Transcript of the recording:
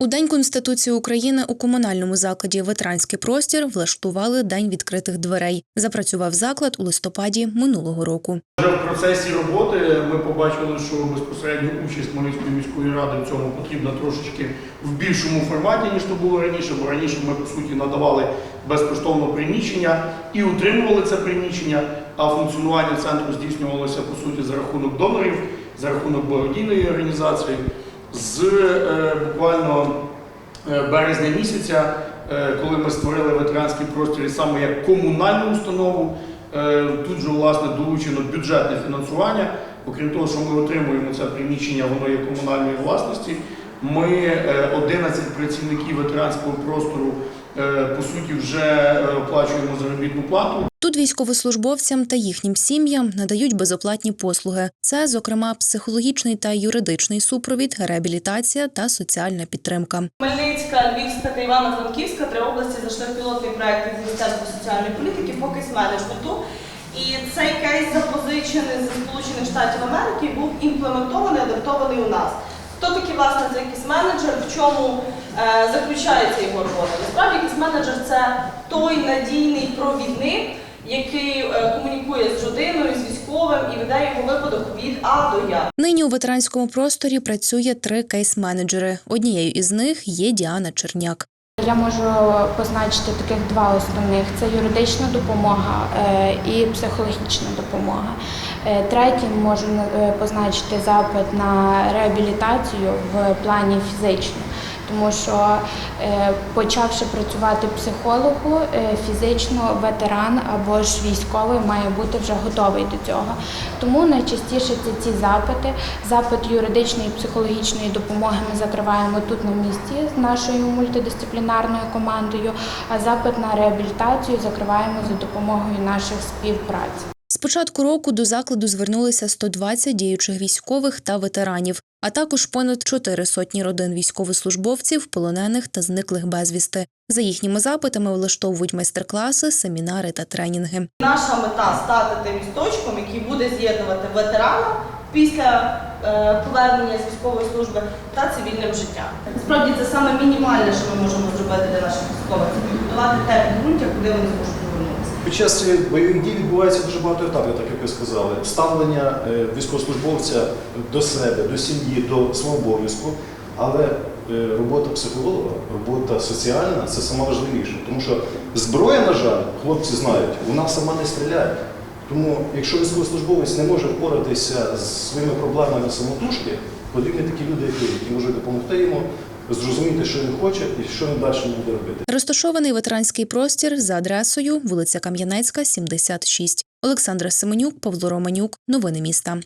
У День Конституції України у комунальному закладі Ветеранський простір влаштували День відкритих дверей. Запрацював заклад у листопаді минулого року. Вже в процесі роботи ми побачили, що безпосередньо участь Хмельницької міської ради в цьому потрібна трошечки в більшому форматі, ніж то було раніше, бо раніше ми по суті надавали безкоштовно приміщення і утримували це приміщення, а функціонування центру здійснювалося по суті за рахунок донорів, за рахунок благодійної організації. З е, буквально е, березня місяця, е, коли ми створили ветеранський простір саме як комунальну установу, е, тут же власне долучено бюджетне фінансування. Окрім того, що ми отримуємо це приміщення, воно є комунальної власності. Ми е, 11 працівників ветеранського простору е, по суті вже е, оплачуємо заробітну плату. Тут військовослужбовцям та їхнім сім'ям надають безоплатні послуги. Це, зокрема, психологічний та юридичний супровід, реабілітація та соціальна підтримка. Хмельницька, Львівська та Івано-Франківська три області зайшли в пілотний проект від Міністерства соціальної політики по кейс-менеджменту. І цей кейс запозичений зі Сполучених Штатів Америки був імплементований, адаптований у нас. Хто такий власне цей кейс-менеджер, в чому е, заключається його робота? Насправді кейс-менеджер це той надійний провідник, який е, комунікує з родиною, з військовим і веде його випадок від А до Я. Нині у ветеранському просторі працює три кейс-менеджери. Однією із них є Діана Черняк. Я можу позначити таких два основних: це юридична допомога е, і психологічна допомога. Е, Третім можу позначити запит на реабілітацію в плані фізичному. Тому що е, почавши працювати психологу, е, фізично ветеран або ж військовий має бути вже готовий до цього. Тому найчастіше це ці запити. Запит юридичної і психологічної допомоги ми закриваємо тут на місці з нашою мультидисциплінарною командою, а запит на реабілітацію закриваємо за допомогою наших співпраць. З початку року до закладу звернулися 120 діючих військових та ветеранів, а також понад чотири сотні родин військовослужбовців, полонених та зниклих безвісти. За їхніми запитами влаштовують майстер-класи, семінари та тренінги. Наша мета стати тим місточком, який буде з'єднувати ветерана після е, повернення з військової служби та цивільним життям. Насправді це саме мінімальне, що ми можемо зробити для наших військових, підготувати те підґрунтя, куди вони зможуть. Під час бойових дій відбувається дуже багато етапів, так як ви сказали. Ставлення е, військовослужбовця до себе, до сім'ї, до свого обов'язку. Але е, робота психолога, робота соціальна це саме важливіше. Тому що зброя, на жаль, хлопці знають, вона сама не стріляє. Тому, якщо військовослужбовець не може впоратися з своїми проблемами самотужки, потрібні такі люди, які можуть допомогти йому зрозуміти, що він хоче і що він далі буде робити. Розташований ветеранський простір за адресою вулиця Кам'янецька, 76. Олександра Семенюк, Павло Романюк. Новини міста.